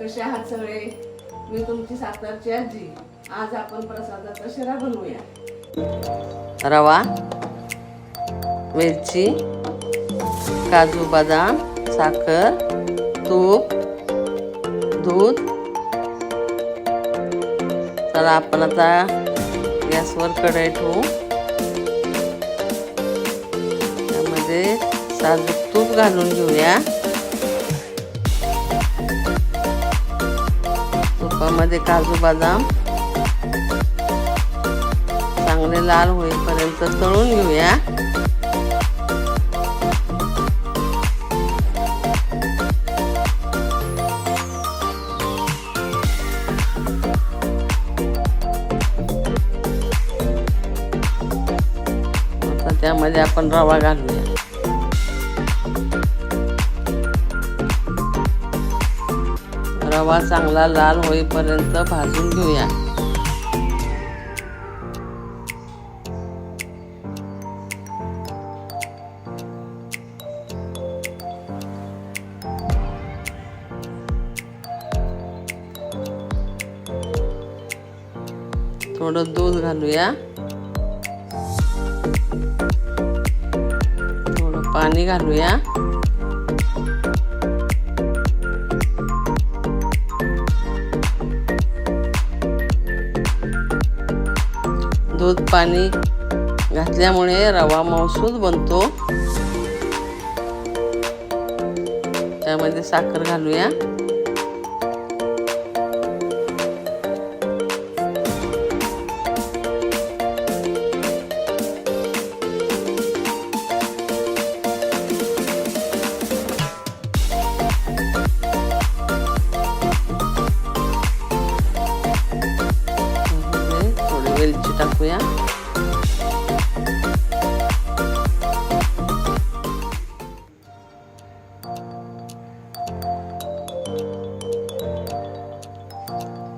कसे आहात सगळे? मी तुमची सातारची आजी. आज आपण प्रसादाचा शिरा बनवूया. रवा मिरची काजू बदाम साखर तूप दूध. तर आपण आता गॅसवर कढई ठेवू. त्यामध्ये साजूक तूप घालून घेऊया. मध्ये काजू बदाम. चांगले लाल होईपर्यंत तळून घेऊया. त्यामध्ये आपण रवा घालूया. रवा चांगला लाल होईपर्यंत भाजून घेऊया. थोडं दूध घालूया. थोडं पाणी घालूया. दूध पाणी घातल्यामुळे रवा मौसूद बनतो. त्यामध्ये साखर घालूया. थोडी टाकूया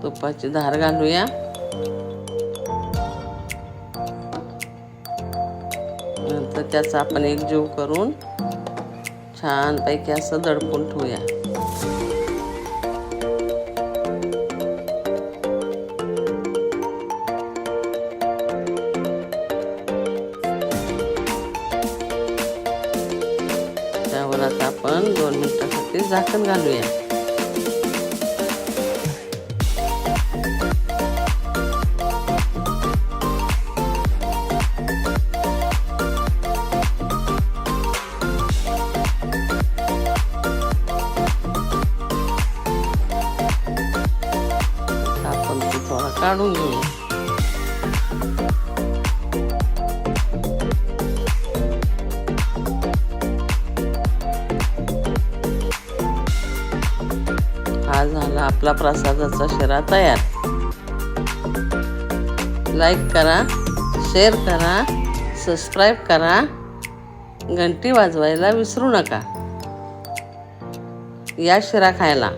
तुपाची धार घालूया नंतर त्याचा आपण एक जीव करून छानपैकी असं दडपून ठेवूया आपण दोन मिनिटासाठी झाकण घालूया आता आपण ते थोडा काढून घेऊया झाला आपला प्रसादाचा शिरा तयार. लाईक करा शेअर करा सबस्क्राईब करा. घंटी वाजवायला विसरू नका. या शिरा खायला.